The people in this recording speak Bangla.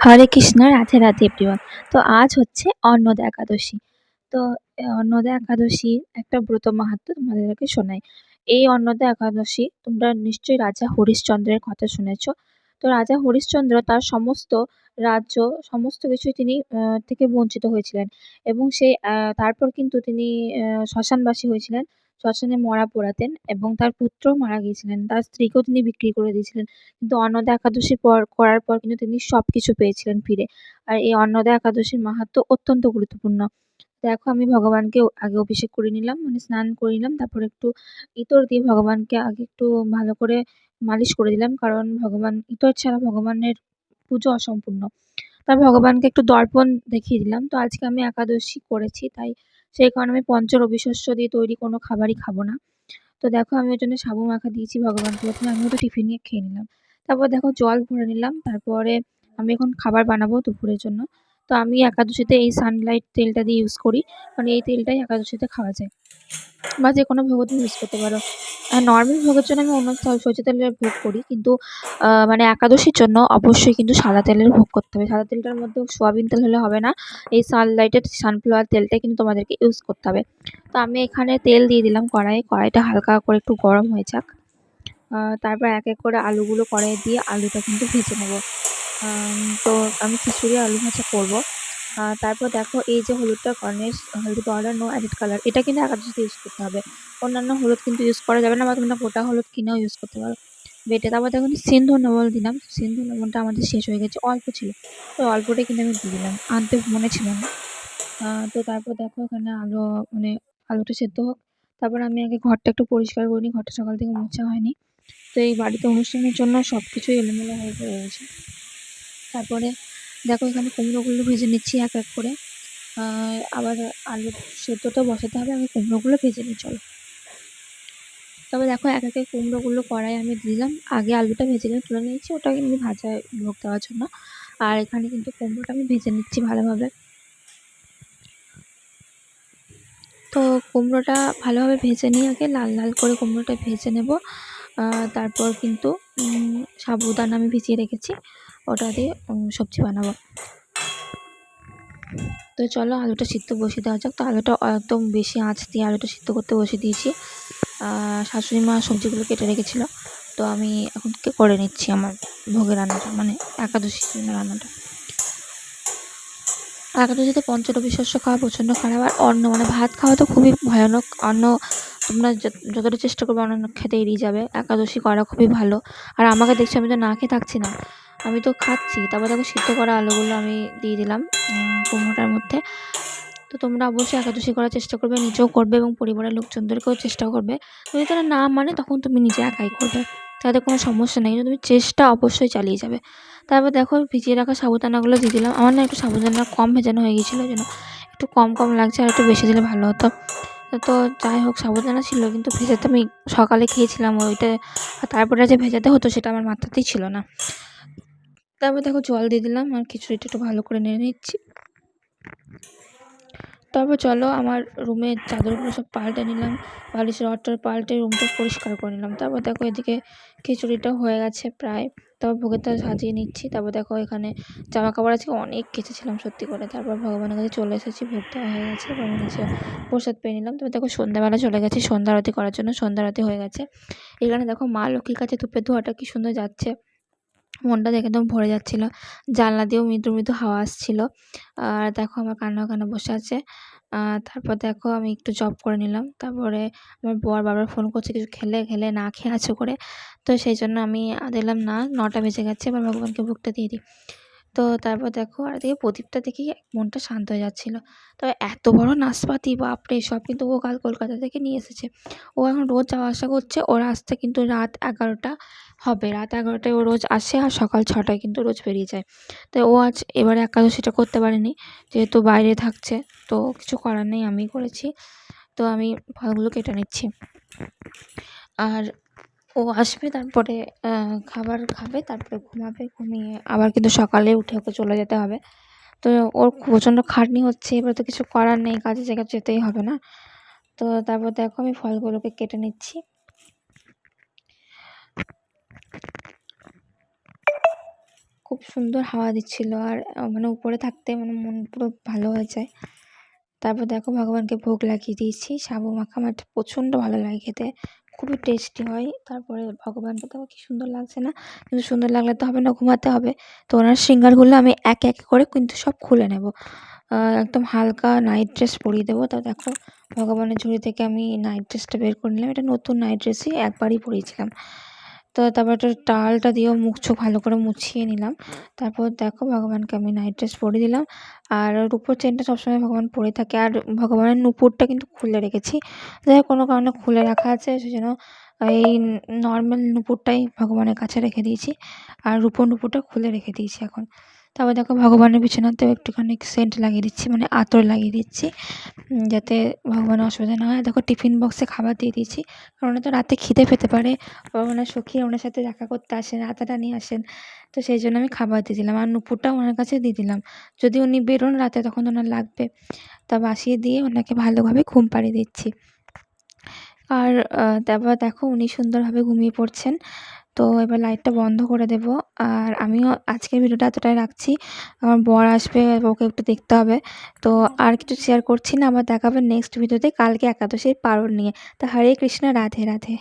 হরে কৃষ্ণ, রাধে রাধে এভরিওয়ান তো আজ হচ্ছে অন্নদা একাদশী। তো অন্নদা একাদশীর একটা ব্রত মাহাত্ম্য তোমাদেরকে শোনাই। এই অন্নদা একাদশী তোমরা নিশ্চয়ই রাজা হরিশ্চন্দ্রের কথা শুনেছ। তো রাজা হরিশ্চন্দ্র তার সমস্ত রাজ্য, সমস্ত কিছুই তিনি থেকে বঞ্চিত হয়েছিলেন। এবং সেই তারপর কিন্তু তিনি শ্মশানবাসী হয়েছিলেন। শ্মশানে মরা পোড়াতেন এবং তার পুত্রও মারা গিয়েছিলেন। তার স্ত্রীকেও তিনি বিক্রি করে দিয়েছিলেন। কিন্তু অন্নদা একাদশীর পর, করার পর কিন্তু তিনি সব কিছু পেয়েছিলেন ফিরে। আর এই অন্নদা একাদশীর মাহাত্ম্য অত্যন্ত গুরুত্বপূর্ণ। দেখো, আমি ভগবানকে আগে অভিষেক করে নিলাম মানে স্নান করে নিলাম, তারপর একটু ইতর দিয়ে ভগবানকে আগে একটু ভালো করে মালিশ করে দিলাম, কারণ ভগবান, ইতর ছাড়া ভগবানের পুজো অসম্পূর্ণ। তারপর ভগবানকে একটু দর্পণ দেখিয়ে দিলাম। তো আজকে আমি একাদশী করেছি, তাই সেই কারণে আমি পঞ্চ অবিশ্বাস্য দিয়ে তৈরি কোনো খাবারই খাব না। তো দেখো আমি ওই জন্য সাবু মাখা দিয়েছি, ভগবানকে প্রথমে আমি তো টিফিন নিয়ে খেয়ে নিলাম। তারপর দেখো জল ভরে নিলাম, তারপরে আমি এখন খাবার বানাবো দুপুরের জন্য। তো আমি একাদশীতে এই সানলাইট তেলটা দিয়ে ইউজ করি। কারণ এই তেলটাই একাদশীতে খাওয়া যায়। বা যে কোনো ভোগও তুমি ইউজ করতে পারো। আর নর্মাল ভোগের জন্য আমি অন্য সরষে তেলের ভোগ করি। কিন্তু মানে একাদশীর জন্য অবশ্যই কিন্তু সাদা তেলের ভোগ করতে হবে। সাদা তেলটার মধ্যে সোয়াবিন তেল হলে হবে না। এই সানলাইটের সানফ্লাওয়ার তেলটাই কিন্তু তোমাদেরকে ইউজ করতে হবে। তো আমি এখানে তেল দিয়ে দিলাম কড়াইয়ে। কড়াইটা হালকা করে একটু গরম হয়ে যাক। তারপর এক এক করে আলুগুলো কড়াইয়ে দিয়ে আলুটা কিন্তু ভেজে নেব। তো আমি খিচুড়ি, আলু ভাজা করব। তারপর দেখো এই যে হলুদটা Ganesh Haldi powder no added colour এটা কিন্তু একাদশীতে ইউজ করতে হবে। অন্যান্য হলুদ কিন্তু ইউজ করা যাবে না বা তোমরা গোটা হলুদ কিনেও ইউজ করতে পারো। বেটে, তারপর দেখুন সিন্ধু লবণ দিলাম, সিন্ধু লবণটা আমাদের শেষ হয়ে গেছে, অল্প ছিল। তো অল্পটাই কিন্তু আমি দিয়ে দিলাম, আনতে মনে ছিল না। তো তারপর দেখো এখানে আলু মানে আলুটা সেদ্ধ হোক। তারপর আমি আগে ঘরটা একটু পরিষ্কার করিনি, ঘরটা সকাল থেকে মোছা হয়নি। তো এই বাড়িতে অনুষ্ঠানের জন্য সব কিছুই এলোমেলো হয়ে পড়ে গেছে তারপরে দেখো এখানে কুমড়োগুলো ভেজে নিচ্ছি এক এক করে। আবার আলু সেদ্ধটা বসাতে হবে, আমি কুমড়োগুলো ভেজে নিই, চলো। তবে দেখো এক একে কুমড়োগুলো কড়াই আমি দিলাম। আগে আলুটা ভেজে নিয়ে তুলে নিয়েছি, ওটা কিন্তু ভাজা ভোগ দেওয়ার জন্য। আর এখানে কিন্তু কুমড়োটা আমি ভেজে নিচ্ছি ভালোভাবে। তো কুমড়োটা ভালোভাবে ভেজে নিয়ে আগে লাল লাল করে কুমড়োটা ভেজে নেব। তারপর কিন্তু সাবুদানা আমি ভিজিয়ে রেখেছি। ওটা দিয়ে সবজি বানাবো। তো চলো আলুটা সিদ্ধ বসিয়ে দেওয়া যাক। তো আলুটা একদম বেশি আঁচ দিয়ে আলুটা সিদ্ধ করতে বসিয়ে দিয়েছি। শাশুড়ি মা সবজিগুলো কেটে রেখেছিলো। তো আমি এখন করে নিচ্ছি আমার ভোগের রান্নাটা? মানে একাদশীর জন্য রান্নাটা। একাদশীতে পঞ্চরবি শস্য খাওয়া প্রচণ্ড খারাপ। আর অন্ন মানে ভাত খাওয়া তো খুবই ভয়ানক। অন্ন তোমরা যতটা চেষ্টা করবে অন্য খেতে এড়িয়ে যাবে। একাদশী করা খুবই ভালো। আর আমাকে দেখছি আমি তো না খেয়ে থাকছি না। আমি তো খাচ্ছি। তারপর দেখো সিদ্ধ করা আলুগুলো আমি দিয়ে দিলাম কুমড়োটার মধ্যে। তো তোমরা অবশ্যই একাদশী করার চেষ্টা করবে, নিজেও করবে এবং পরিবারের লোকজনদেরকেও চেষ্টা করবে। যদি তারা না মানে তখন তুমি নিজে একাই করবে তাতে কোনো সমস্যা নেই। তুমি চেষ্টা অবশ্যই চালিয়ে যাবে। তারপর দেখো ভিজিয়ে রাখা সাবুদানাগুলো দিয়ে দিলাম। আমার না একটু সাবুদানা কম ভেজানো হয়ে গিয়েছিল জন্য একটু কম কম লাগছে আর একটু বেশি দিলে ভালো হতো। তো যাই হোক, সাবুদানা ছিল, কিন্তু ভেজাতে আমি সকালে খেয়েছিলাম ওইটা। তারপরে যে ভেজাতে হতো সেটা আমার মাথাতেই ছিল না। তারপর দেখো জল দিয়ে দিলাম আর খিচুড়িটা একটু ভালো করে নিয়ে নিচ্ছি। তারপর চলো আমার রুমের চাদরগুলো সব পাল্টে নিলাম, বালিশের রডটার পাল্টে রুমটা পরিষ্কার করে নিলাম। তারপর দেখো এদিকে খিচুড়িটা হয়ে গেছে প্রায়। তারপর ভোগেরটা সাজিয়ে নিচ্ছি। তারপর দেখো এখানে জামা কাপড় আজকে অনেক কেচেছিলাম সত্যি করে। তারপর ভগবানের কাছে চলে এসেছি, ভোগ হয়ে গেছে। ভগবানের কাছে প্রসাদ পেয়ে নিলাম। তারপর দেখো সন্ধ্যাবেলা চলে গেছি সন্ধ্যা আরতি করার জন্য সন্ধ্যা আরতি হয়ে গেছে। এখানে দেখো মা লক্ষ্মীর কাছে ধূপের ধোয়াটা কি সুন্দর যাচ্ছে। মনটা দেখে একদম ভরে যাচ্ছিল। জানলা দিয়েও মৃদু মৃদু হাওয়া আসছিল। আর দেখো আমার কান্না কান্না বসে আছে। তারপর দেখো আমি একটু জব করে নিলাম। তারপরে আমার বর বাবার ফোন করছে কিছু খেলে খেলে না খেয়ে আছে করে। তো সেই জন্য আমি দিলাম না, নটা বেজে গেছে। এবার ভগবানকে বুকটা দিয়ে দিই। তো তারপর দেখো আর এদিকে প্রদীপটা দেখেই মনটা শান্ত হয়ে যাচ্ছিল। তবে এত বড় নাশপাতি, বাপরে! সব কিন্তু ও কাল কলকাতা থেকে নিয়ে এসেছে। ও এখন রোজ যাওয়া আসা করছে। ওর আসতে কিন্তু রাত এগারোটা হবে। রাত এগারোটায় ও রোজ আসে আর সকাল ছটায় কিন্তু রোজ বেরিয়ে যায়। তো ও আজ এবারে একাদশীটা করতে পারেনি। যেহেতু বাইরে থাকছে, তো কিছু করার নেই, আমিই করেছি। তো আমি ফলগুলো কেটে নিচ্ছি। আর ও আসবে তারপরে খাবার খাবে, তারপরে ঘুমাবে, ঘুমিয়ে আবার কিন্তু সকালে উঠে ওকে চলে যেতে হবে। তো ওর প্রচণ্ড খাটনি হচ্ছে, এবার তো কিছু করার নেই, কাজে জায়গায় যেতেই হবে না। তো তারপর দেখো আমি ফলগুলোকে কেটে নিচ্ছি। খুব সুন্দর হাওয়া দিচ্ছিল, আর মানে উপরে থাকতে মানে মন পুরো ভালো হয়ে যায়। তারপর দেখো ভগবানকে ভোগ লাগিয়ে দিয়েছি, সাবু মাখা আমার প্রচণ্ড ভালো লাগে খেতে। খুবই টেস্টি হয়। তারপরে ভগবানকে দেখো কি সুন্দর লাগছে না? কিন্তু সুন্দর লাগলে তো হবে না, ঘুমাতে হবে। তো ওনার শৃঙ্গারগুলো আমি এক এক করে কিন্তু সব খুলে নেব। একদম হালকা নাইট ড্রেস পরিয়ে দেবো। তা দেখো, ভগবানের ঝুড়ি থেকে আমি নাইট ড্রেসটা বের করে নিলাম। এটা নতুন নাইট ড্রেসই একবারই পরিয়েছিলাম। তো তারপর একটা টালটা দিয়েও মুখ চোখ ভালো করে মুছিয়ে নিলাম। তারপর দেখো ভগবানকে আমি নাইট ড্রেস পরে দিলাম। আর রূপোর চেনটা সবসময় ভগবান পরে থাকে। আর ভগবানের নূপুরটা কিন্তু খুলে রেখেছি। যাই কোনো কারণে খুলে রাখা আছে সেই জন্য এই নর্মাল নূপুরটাই ভগবানের কাছে রেখে দিয়েছি। আর রূপোর নূপুরটা খুলে রেখে দিয়েছি এখন। তারপর দেখো ভগবানের বিছানাতেও একটুখানি সেন্ট লাগিয়ে দিচ্ছি মানে আতর লাগিয়ে দিচ্ছি যাতে ভগবানের অসুবিধা না হয়। দেখো টিফিন বক্সে খাবার দিয়ে দিচ্ছি কারণ তো রাতে খিদে পেতে পারে। ওনার সখী ওনার সাথে দেখা করতে আসেন আতাটা নিয়ে আসেন, তো সেই জন্য আমি খাবার দিয়ে দিলাম। আর নুপুরটাও ওনার কাছে দিয়ে দিলাম। যদি উনি বেরোন রাতে তখন ওনার লাগবে। তা বাসিয়ে দিয়ে ওনাকে ভালোভাবে ঘুম পাড়িয়ে দিচ্ছি। আর তারপর দেখো উনি সুন্দরভাবে ঘুমিয়ে পড়ছেন। তো এবার লাইটটা বন্ধ করে দেব। আর আমিও আজকের ভিডিওটা এতটাই রাখছি। আমার বর আসবে ওকে একটু দেখতে হবে। তো আর কিছু শেয়ার করছি না, আবার দেখাবে নেক্সট ভিডিওতে কালকে একাদশীর পালন নিয়ে। তা হরে কৃষ্ণ, রাধে রাধে।